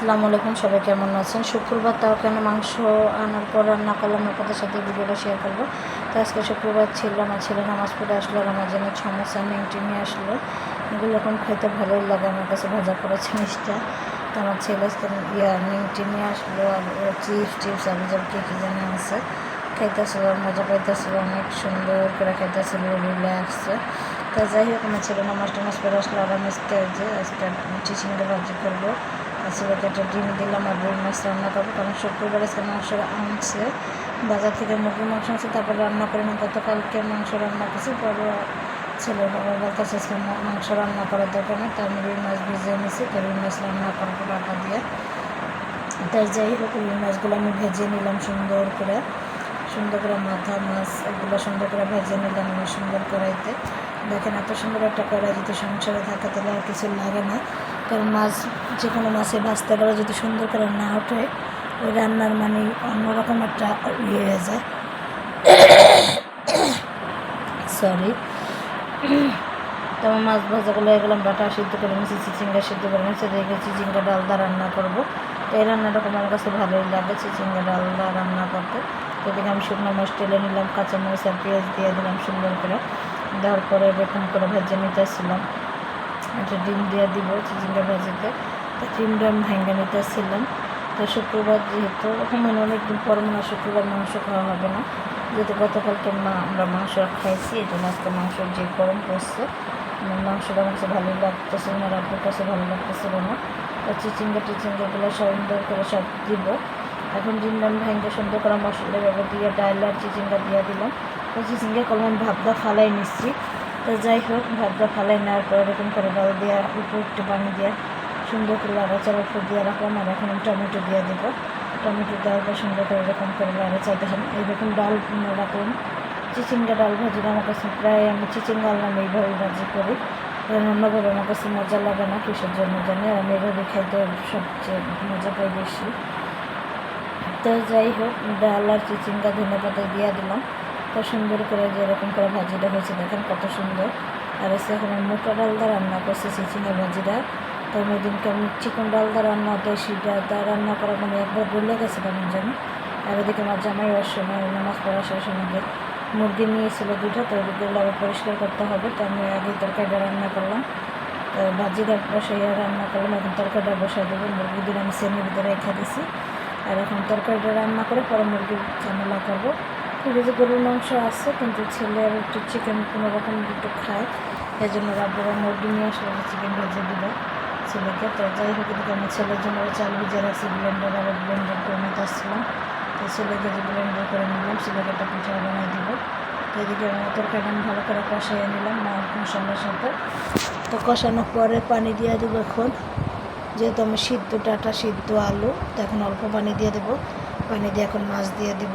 আসসালামু আলাইকুম, সবাই কেমন আছেন? শুক্রবার তাও কেন মাংস আনার পর রান্না করলাম, আপনাদের সাথে ভিডিওটা শেয়ার করব। তো আজকে শুক্রবার ছিল, আমার ছেলে নামাজ পড়ে আসলো, আর আমার জন্য সমস্যা নিংটি নিয়ে আসলো। এগুলো এখন খেতে ভালোই লাগে, আমার কাছে ভাজা করা জিনিসটা তো আমার ছেলে আজকে ইয়া নিংটি নিয়ে আসলো, আর চিপস, টিপস, আমি যেন কে কী জানে আছে। খাইতেছিল, মজা পাইতেছিল, অনেক সুন্দর করে খাইতেছিল রিল্যাক্সে তা যাই হোক, আমার ছেলে নামাজ টামাজ পড়ে আসলো, আর আমি আজকে আজকে চিচিংটা ভাজি করব। ছেলেকে একটা ডিম দিলাম আর রুই মাছ রান্না করব। কারণ শুক্রবার আজকে মাংস আনছে। বাজার থেকে মুরগির মাংস আনছে, তারপরে রান্না করে না গতকালকে মাংস রান্না করছি। পরে ছেলে বাবা বলতেছে আজকে মাংস রান্না করার দরকার নেই। তাই আমি রুই মাছ ভিজিয়ে নিয়েছি তো রুই মাছ রান্না করব টাকা দিয়ে। তাই যাই হোক, রুই মাছগুলো আমি ভেজে নিলাম সুন্দর করে। সুন্দর করে মাথা মাছ এগুলো সুন্দর করে ভেজে নিলাম আমি সুন্দর কড়াইতে। দেখেন এত সুন্দর একটা কড়াই যদি সংসারে থাকে তাহলে আর কিছু লাগে না। কারণ মাছ যে কোনো মাছে ভাজতে গেলে যদি সুন্দর করে না ওঠে, ওই রান্নার মানে অন্যরকম একটা ইয়ে হয়ে যায়। সরি তো আমার মাছ ভাজাগুলো এগুলাম বাটা সিদ্ধ করে নিয়েছি, চিচিঙ্গা সিদ্ধ করে নিয়েছি দেখে চিচিঙ্গা ডালদা রান্না করব। তো এই রান্নাটা আমার কাছে ভালোই লাগে, চিচিঙ্গা ডালদা রান্না করতে। তো এদিকে আমি শুকনো মাছ টেলে নিলাম, কাঁচা মরিচ আর পেঁয়াজ দিয়ে দিলাম সুন্দর করে। দেওয়ার পরে এরকম করে ভেজে নিতেছিলাম একটা ডিম দিয়ে দিব চিচিঙ্গা ভাজিতে। তো ডিমটা আমি ভেঙে নিতেছিলাম। তো শুক্রবার যেহেতু মানে অনেক দিন পর মনে শুক্রবার মাংস খাওয়া হবে না। যেহেতু গতকালকে মা, আমরা মাংস খাইছি এই জন্য আজকে মাংসের যে গরম পড়ছে আমার মাংসটা কাছে ভালো লাগতেছে না রাব্বুর কাছে ভালো লাগতেছিল না তো চিচিঙ্গা টিচিঙ্গাগুলো সুন্দর করে সব দিব। এখন ডিমটা আমি ভেঙে সুন্দর করে মশলা দিয়ে ডাল আর চিচিঙ্গা দিয়ে দিলাম। তো চিচিঙ্গা করলাম ভাবটা ফালাই নিচ্ছি। তো যাই হোক ভাবটা ফালাই নেওয়ার পর এরকম করে ডাল দিয়ে উপর একটু পানি দিয়ে সুন্দর করে লাড়াচাড়া উপর দিয়ে রাখলাম আর এখন টমেটো দিয়ে দেবো। টমেটো দেওয়ার পর সুন্দর করে এরকম করে লাড়াচাড়া দেখেন এইরকম ডাল রাখলাম। চিচিঙ্গা ডাল ভাজিটা আমার কাছে প্রায় আমি চিচিঙ্গা আনলাম এইভাবে ভাজি করি। কারণ অন্যভাবে আমার কাছে মজা লাগে না, কিসের জন্য জানি? আর আমি এভাবে খাইতে সবচেয়ে মজা পাই বেশি। তো যাই হোক, ডাল আর চিচিঙ্গা ধনে পাতা দিয়ে দিলাম। তো সুন্দর করে যেরকম করে ভাজিটা হয়েছে, দেখেন কত সুন্দর। আর এসে এখন মোটা ডাল দিয়ে রান্না করছি চিচিঙ্গা ভাজিটা। তো আমি ওইদিনকে আমি চিকন ডাল দিয়ে রান্না দেশিটা তা রান্না করা মানে একবার বলে গেছে কেমন জানি। আর ওদিকে আমার জামাই সময় নামাজ পড়া শেষ মধ্যে মুরগি নিয়েছিল দুটো তো ওইগুলো আবার পরিষ্কার করতে হবে। তো আমি আগে তরকারিটা রান্না করলাম। তো ভাজিটা বসাইয়া রান্না করলাম, এখন তরকারিটা বসাই দেবো। মুরগি দিন আমি সেমের ভিতরে রেখে দিছি। আর এখন তরকারিটা রান্না করে পরে মুরগির ঝামেলা করব। যে গরুর মাংস আছে, কিন্তু ছেলে আর একটু চিকেন কোনো রকম দুটো খায়। এই জন্য রাব্বুরা মুরগি নিয়ে আসলে চিকেন ভেজে দিল ছেলেকে। তো যাই হোক, এদিকে আমার ছেলের জন্য চাল ভিজে রাখছি ব্লেন্ডার আবার ব্লেন্ডার করে নিতে আসছিলাম। তো ছেলেকে যে ব্লেন্ডার করে নিলাম, ছেলেকে একটা পিঠা বানিয়ে দিব। তো এদিকে আমি তরকারিটা আমি ভালো করে কষাইয়ে নিলাম, মা মশলার সাথে। তো কষানোর পরে পানি দিয়ে দেবো এখন। যেহেতু আমি সিদ্ধ ডাটা, সিদ্ধ আলু, তো এখন অল্প পানি দিয়ে দেবো। পানি দিয়ে এখন মাছ দিয়ে দিব।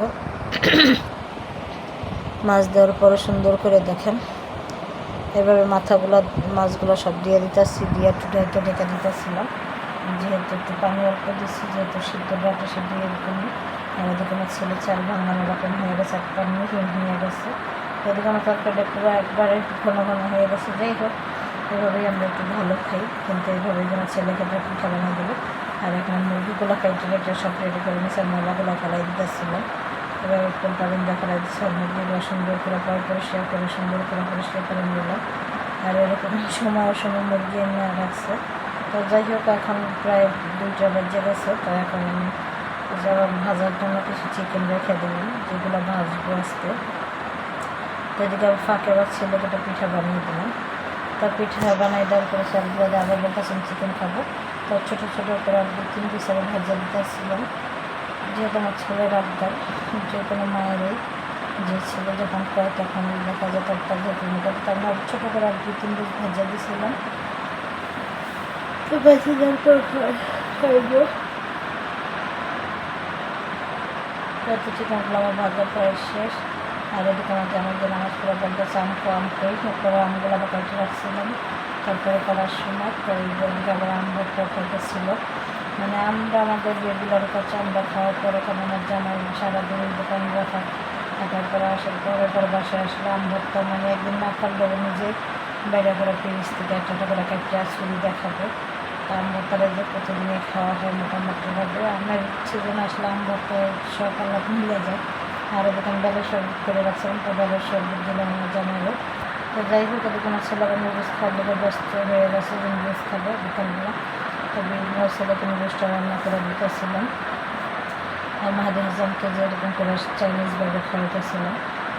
মাছ দেওয়ার পরে সুন্দর করে দেখেন। এভাবে মাথাগুলো, মাছগুলো সব দিয়ে দিতেছি, দিয়ে একটু ঢেকে ঢেকে দিতেছিলাম। যেহেতু একটু পানি অল্প দিচ্ছি যেহেতু সিদ্ধ ডাটা সিদ্ধ এরকম এদিকে আমার ছেলে চাল ভাঙানো রকম হয়ে গেছে একটা মিহিন হয়ে গেছে। এদিকে আমার তরকারিটা পুরো একবারে ঘন ঘন হয়ে গেছে, যাই হোক। এভাবেই আমরা একটু ভালো খাই, কিন্তু এইভাবেই যেন ছেলেকে পিঠা বানিয়ে দিল আর এখন মুরগিগুলো কেটে সব রেডি করে নিয়েছে ময়লাগুলো ফেলাই দিতেছিলাম। পালনটা ফেলাই দিচ্ছে আর মুরগিগুলো সুন্দর করে পয় পরিষ্কার করে, সুন্দর করে পরিষ্কার করে নিলাম আর এরকম সময় সময় মুরগি এনে রাখছে। তো যাই হোক, এখন প্রায় দুইটা বেজে গেছে, তো এখন আমি যাবার ভাজার জন্য কিছু চিকেন রেখে দেবেন যেগুলো ভাজবো আজকে। তো এদিকে ফাঁকে আবার ছেলেকে পিঠা বানিয়ে দিলাম। তার পিঠা বানাই দেওয়ার পরে সবগুলো আবার বলতেছেন চিকেন খাব। তো ছোটো ছোটো করে দু তিন পিস আমি ভাজা দিতেছিলাম যেহেতু কোনো ছেলের আবদার, যে কোনো মায়েরই যে ছেলে যখন কয় তখন দেখা যায় তার তার যেতে নিতে তো আমরা ছোটো করে আর দু তিন পিস ভাজা দিয়েছিলাম। তো ভাজি দেওয়ার পর খাইবো। যত চিকেনগুলো আমার ভাজা প্রায় শেষ। আর এদিকে আমার জামাই যে নামাজ পড়ে বলতেছে আম তো আম কই তারপরে আমগুলো আবার কেটে রাখছিলাম। তারপরে করার সময় তো এই বলতে আবার আম ভর্তা খাইতেছিল মানে আমরা আমাদের রেগুলার কাছে আমরা খাওয়ার পরে কারণ আমার জামাই সারাদিন দোকান রাখা। থাকার পরে আসার পরে পরে বাসায় আসলে আম ভর্তা মানে একদিন না খাওয়ার নিজে বাইরে করে পিরিচ থেকে একটা একটা করে কেটে ছুরি দেখাবে। আম ভর্তাটা যে প্রতিদিনই খাওয়া হয় মোটামুটিভাবে। আমার সিজন আসলে আম ভর্তা সকালে মিলে যায়। আর এরকম বেলের শরবত করে রাখছিলাম তো বেলের শরবত দিলাম আমার জানালো তো যাই হোক এরকম ছেলে আবার নুডলস খাওয়ার লেগে ব্যস্ত হয়ে গেছে নুডলস খাবে বিকালবেলা তবে ছেলেকে নুডলসটা রান্না করে দিতেছিলাম আর মাহাদি হাসানকে যে এরকম করে চাইনিজ ব্যাগে খাওয়াইতেছিলাম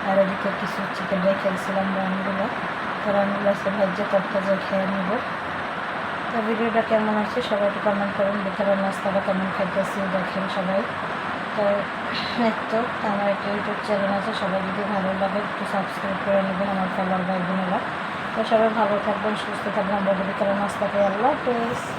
আর এদিকে কিছু চিকেন রেখেছিলাম রানগুলো তো রানগুলো আছে ভাজ্যে তরকারি খেয়ে নেব। তো ভিডিওটা কেমন আছে সবাই একটু কমেন্ট করুন বিকেলের নাস্তাটা কেমন খাইতেছি দেখেন সবাই। তো তো, আমার একটা ইউটিউব চ্যানেল আছে, সবাই যদি ভালো লাগে একটু সাবস্ক্রাইব করে নেবেন আমার ফলোয়ার ভাই বোনেরা। তো সবাই ভালো থাকবেন, সুস্থ থাকবেন বড় বিকেলের নাস্তা খেয়ে আল্লাহ হাফেজ।